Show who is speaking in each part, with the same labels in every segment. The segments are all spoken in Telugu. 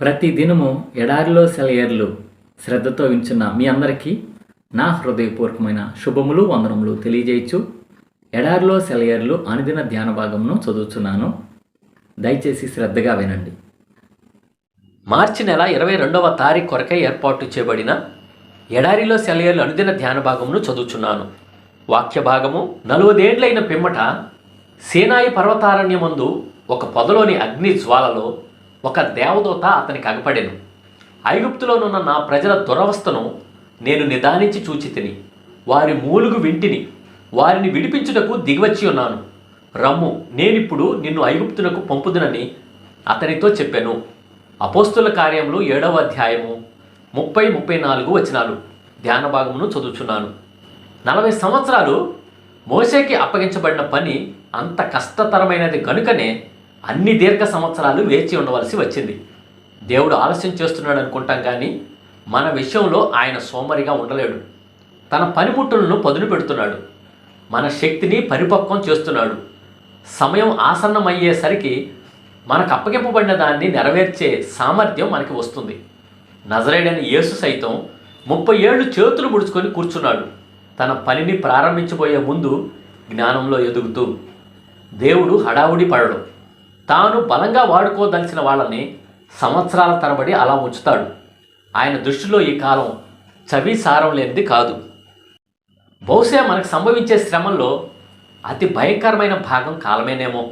Speaker 1: ప్రతి దినము ఎడారిలో సెలయర్లు శ్రద్ధతో వించున్న మీ అందరికీ నా హృదయపూర్వకమైన శుభములు వందనములు తెలియజేయచ్చు. ఎడారిలో సెలయర్లు అనుదిన ధ్యాన భాగమును చదువుతున్నాను దయచేసి శ్రద్ధగా వినండి.
Speaker 2: మార్చి నెల ఇరవై రెండవ తారీఖు కొరకై ఏర్పాటు చేయబడిన ఎడారిలో సెలయర్లు అనుదిన ధ్యాన భాగమును చదువుచున్నాను. వాక్య భాగము నలువదేండ్లైన పిమ్మట సేనాయి పర్వతారణ్యమందు ఒక పొదలోని అగ్ని జ్వాలలో ఒక దేవదూత అతనికి అగపడెను. ఐగుప్తులోనున్న నా ప్రజల దురవస్థను నేను నిదానించి చూచి తిని వారి మూలుగు వింటిని వారిని విడిపించుటకు దిగివచ్చి ఉన్నాను. రమ్ము నేనిప్పుడు నిన్ను ఐగుప్తునకు పంపుదునని అతనితో చెప్పాను. అపోస్తుల కార్యములు ఏడవ అధ్యాయము ముప్పై ముప్పై నాలుగు వచనాలు ధ్యాన భాగమును చదువుచున్నాను. నలభై సంవత్సరాలు మోసేకి అప్పగించబడిన పని అంత కష్టతరమైనది కనుకనే అన్ని దీర్ఘ సంవత్సరాలు వేచి ఉండవలసి వచ్చింది. దేవుడు ఆలస్యం చేస్తున్నాడు అనుకుంటాం కానీ మన విషయంలో ఆయన సోమరిగా ఉండలేడు. తన పనిముట్టులను పదును పెడుతున్నాడు. మన శక్తిని పరిపక్వం చేస్తున్నాడు. సమయం ఆసన్నమయ్యేసరికి మనకు అప్పగింపబడిన దాన్ని నెరవేర్చే సామర్థ్యం మనకి వస్తుంది. నజరేడైన యేసు సైతం ముప్పై ఏళ్ళు చేతులు ముడుచుకొని కూర్చున్నాడు. తన పనిని ప్రారంభించబోయే ముందు జ్ఞానంలో ఎదుగుతూ దేవుడు హడావుడి పడడం. తాను బలంగా వాడుకోదలిచిన వాళ్ళని సంవత్సరాల తరబడి అలా ఉంచుతాడు. ఆయన దృష్టిలో ఈ కాలం చవి సారం లేనిది కాదు. బహుశా మనకు సంభవించే శ్రమంలో అతి భయంకరమైన భాగం కాలమేనేమో.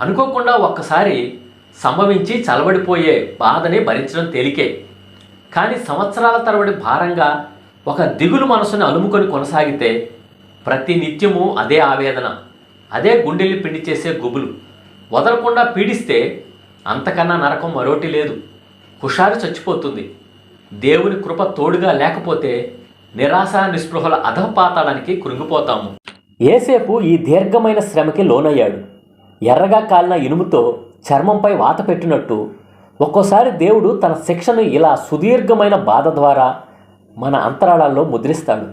Speaker 2: అనుకోకుండా ఒక్కసారి సంభవించి చలబడిపోయే బాధని భరించడం తేలికే. కానీ సంవత్సరాల తరబడి భారంగా ఒక దిగులు మనసుని అలుముకొని కొనసాగితే ప్రతి నిత్యము అదే ఆవేదన అదే గుండెల్ని పిండి చేసే గుబులు. వదలకుండా పీడిస్తే అంతకన్నా నరకం మరోటి లేదు. హుషారు చచ్చిపోతుంది. దేవుని కృప తోడుగా లేకపోతే నిరాశ నిస్పృహల అధపాతాడానికి కృంగిపోతాము. ఏసేపు ఈ దీర్ఘమైన శ్రమకి లోనయ్యాడు. ఎర్రగా కాలిన ఇనుముతో చర్మంపై వాత పెట్టినట్టు ఒక్కోసారి దేవుడు తన శిక్షను ఇలా సుదీర్ఘమైన బాధ ద్వారా మన అంతరాళాల్లో ముద్రిస్తాడు.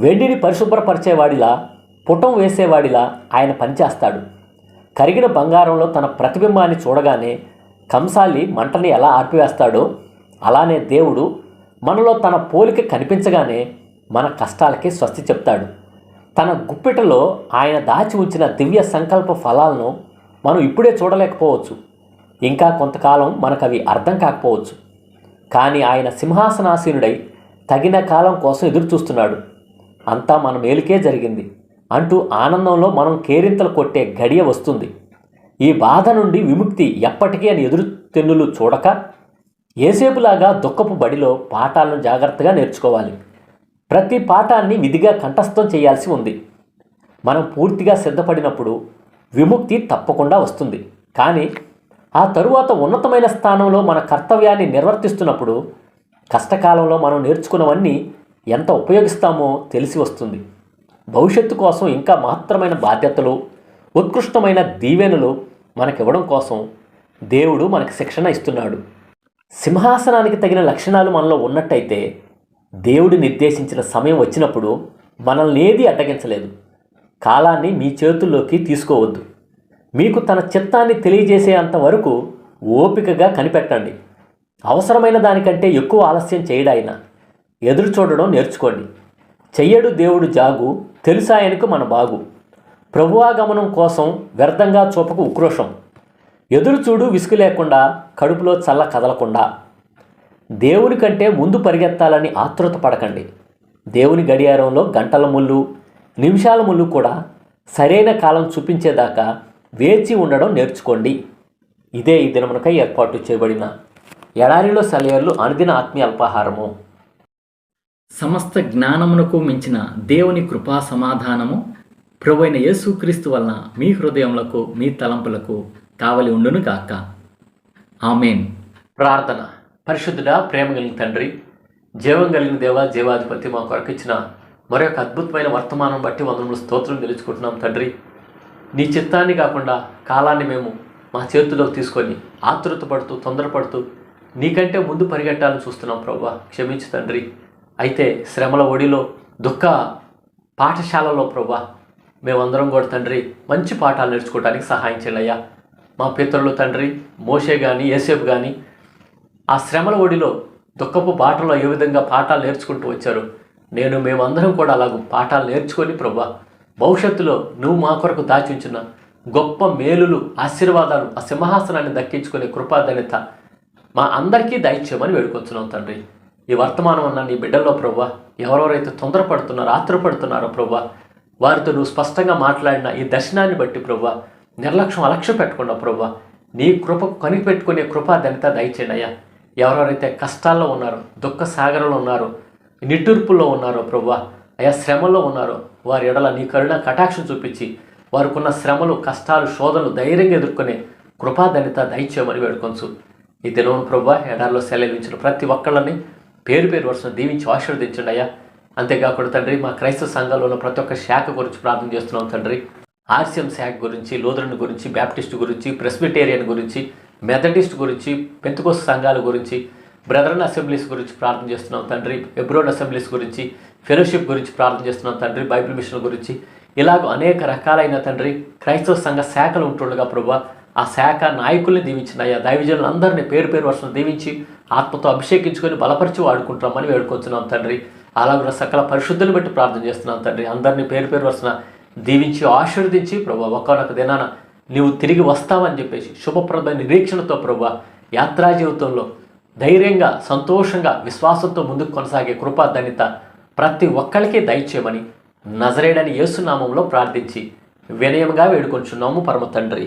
Speaker 2: వెండిని పరిశుభ్రపరిచేవాడిలా పుటం వేసేవాడిలా ఆయన పనిచేస్తాడు. కరిగిన బంగారంలో తన ప్రతిబింబాన్ని చూడగానే కంసాలి మంటని ఎలా ఆర్పివేస్తాడో అలానే దేవుడు మనలో తన పోలిక కనిపించగానే మన కష్టాలకి స్వస్తి చెప్తాడు. తన గుప్పిటలో ఆయన దాచి ఉంచిన దివ్య సంకల్ప ఫలాలను మనం ఇప్పుడే చూడలేకపోవచ్చు. ఇంకా కొంతకాలం మనకు అవి అర్థం కాకపోవచ్చు. కానీ ఆయన సింహాసనాసీనుడై తగిన కాలం కోసం ఎదురు చూస్తున్నాడు అంతా మన మేలుకే జరిగింది. అంటూ ఆనందంలో మనం కేరింతలు కొట్టే గడియ వస్తుంది. ఈ బాధ నుండి విముక్తి ఎప్పటికీ అని ఎదురు తెన్నులు చూడక ఏసేపులాగా దుఃఖపు బడిలో పాఠాలను జాగ్రత్తగా నేర్చుకోవాలి. ప్రతి పాఠాన్ని విధిగా కంఠస్థం చేయాల్సి ఉంది. మనం పూర్తిగా సిద్ధపడినప్పుడు విముక్తి తప్పకుండా వస్తుంది. కానీ ఆ తరువాత ఉన్నతమైన స్థానంలో మన కర్తవ్యాన్ని నిర్వర్తిస్తున్నప్పుడు కష్టకాలంలో మనం నేర్చుకున్నవన్నీ ఎంత ఉపయోగిస్తామో తెలిసి వస్తుంది. భవిష్యత్తు కోసం ఇంకా మహత్తరమైన బాధ్యతలు ఉత్కృష్టమైన దీవెనలు మనకివ్వడం కోసం దేవుడు మనకి శిక్షణ ఇస్తున్నాడు. సింహాసనానికి తగిన లక్షణాలు మనలో ఉన్నట్టయితే దేవుడు నిర్దేశించిన సమయం వచ్చినప్పుడు మనల్ని ఏది అడ్డగించలేదు. కాలాన్ని మీ చేతుల్లోకి తీసుకోవద్దు. మీకు తన చిత్తాన్ని తెలియజేసే అంతవరకు ఓపికగా కనిపెట్టండి. అవసరమైన దానికంటే ఎక్కువ ఆలస్యం చేయడాయినా ఎదురు చూడడం నేర్చుకోండి. చెయ్యడు దేవుడు జాగు తెలుసాయనకు మన బాగు? ప్రభువాగమనం కోసం వ్యర్థంగా చూపకు ఉక్రోషం. ఎదురు చూడు విసుగు లేకుండా కడుపులో చల్ల కదలకుండా. దేవుని కంటే ముందు పరిగెత్తాలని ఆతృత పడకండి. దేవుని గడియారంలో గంటల ముళ్ళు నిమిషాల ముళ్ళు కూడా సరైన కాలం చూపించేదాకా వేచి ఉండడం నేర్చుకోండి. ఇదే ఈ దినమునకై ఏర్పాటు చేయబడిన ఎడారిలో సెలయర్లు అనుదిన ఆత్మీయ అల్పాహారము.
Speaker 1: సమస్త జ్ఞానమునకు మించిన దేవుని కృపా సమాధానము ప్రభువైన యేసుక్రీస్తు వలన మీ హృదయములకు మీ తలంపులకు కావలి ఉండును గాక. ఆమెన్.
Speaker 2: ప్రార్థన. పరిశుద్ధుడా ప్రేమ కలిగిన తండ్రి జీవం కలిగిన దేవ జీవాధిపతి మా కొరకు ఇచ్చిన మరొక అద్భుతమైన వర్తమానం బట్టి వందరములు స్తోత్రం తెలుసుకుంటున్నాం తండ్రి. నీ చిత్తాన్ని కాకుండా కాలాన్ని మేము మా చేతుల్లోకి తీసుకొని ఆతృత పడుతూ తొందరపడుతూ నీకంటే ముందు పరిగెట్టాలని చూస్తున్నాం ప్రభా. క్షమించు తండ్రి. అయితే శ్రమల ఒడిలో దుఃఖ పాఠశాలలో ప్రభా మేమందరం కూడా తండ్రి మంచి పాఠాలు నేర్చుకోవడానికి సహాయం చేయాలయ్యా. మా పితరులు తండ్రి మోషే కానీ ఏసేపు కానీ ఆ శ్రమల ఒడిలో దుఃఖపు బాటలో ఏ విధంగా పాఠాలు నేర్చుకుంటూ వచ్చారు? నేను మేమందరం కూడా అలాగ పాఠాలు నేర్చుకొని ప్రభా భవిష్యత్తులో నువ్వు మా కొరకు దాచించిన గొప్ప మేలులు ఆశీర్వాదాలు ఆ సింహాసనాన్ని దక్కించుకునే కృపాధన్యత మా అందరికీ దయచేయమని వేడుకొచ్చున్నాం తండ్రి. ఈ వర్తమానం అన్న నీ బిడ్డల్లో ప్రభా ఎవరెవరైతే తొందరపడుతున్నారో ఆత్రపడుతున్నారో ప్రభా వారితో నువ్వు స్పష్టంగా మాట్లాడిన ఈ దర్శనాన్ని బట్టి ప్రభా నిర్లక్ష్యం అలక్ష్యం పెట్టకుండా ప్రభా నీ కృప కనిపెట్టుకునే కృపా ధనిత దయచేయండి అయ్యా. ఎవరెవరైతే కష్టాల్లో ఉన్నారో దుఃఖ సాగరంలో ఉన్నారో నిట్టూర్పుల్లో ఉన్నారో ప్రభా అయా శ్రమలో ఉన్నారో వారి ఎడల నీ కరుణ కటాక్షం చూపించి వారికున్న శ్రమలు కష్టాలు శోధనలు ధైర్యంగా ఎదుర్కొనే కృపాధనిత దయచేయమని వేడుకొంచు. ఈ దినం ప్రభా ఎడారిలో సెలవించిన ప్రతి ఒక్కళ్ళని పేరు పేరు వరుసను దీవించి ఆశీర్వదించండి అయ్యా. అంతేకాకుండా తండ్రి మా క్రైస్తవ సంఘంలో ఉన్న ప్రతి ఒక్క శాఖ గురించి ప్రార్థన చేస్తున్నాం తండ్రి. ఆర్సిఎం శాఖ గురించి లూథరన్ గురించి బ్యాప్టిస్ట్ గురించి ప్రెస్బిటేరియన్ గురించి మెథడిస్ట్ గురించి పెంతుకోస్ సంఘాల గురించి బ్రదరన్ అసెంబ్లీస్ గురించి ప్రార్థన చేస్తున్నాం తండ్రి. ఎబ్రోన్ అసెంబ్లీస్ గురించి ఫెలోషిప్ గురించి ప్రార్థన చేస్తున్నాం తండ్రి. బైబిల్ మిషన్ గురించి ఇలాగ అనేక రకాలైన తండ్రి క్రైస్తవ సంఘ శాఖలు ఉంటుండగా ప్రభా ఆ శాఖ నాయకుల్ని దీవించిన అయ్యా దైవజనులు అందరినీ పేరు పేరు వర్షం దీవించి ఆత్మతో అభిషేకించుకొని బలపరిచి వాడుకుంటామని వేడుకొచ్చున్నాం తండ్రి. అలాగే సకల పరిశుద్ధులు బట్టి ప్రార్థన చేస్తున్నాం తండ్రి. అందరినీ పేరు పేరు వరుసన దీవించి ఆశీర్వదించి ప్రభు ఒక్కనొక దినాన నీవు తిరిగి వస్తావని చెప్పేసి శుభప్రదమైన నిరీక్షణతో ప్రభు యాత్రా జీవితంలో ధైర్యంగా సంతోషంగా విశ్వాసంతో ముందుకు కొనసాగే కృపా ధన్యత ప్రతి ఒక్కరికి దయచేయమని నజరేడని యేసునామంలో ప్రార్థించి వినయంగా వేడుకొంచున్నాము పరమ తండ్రి.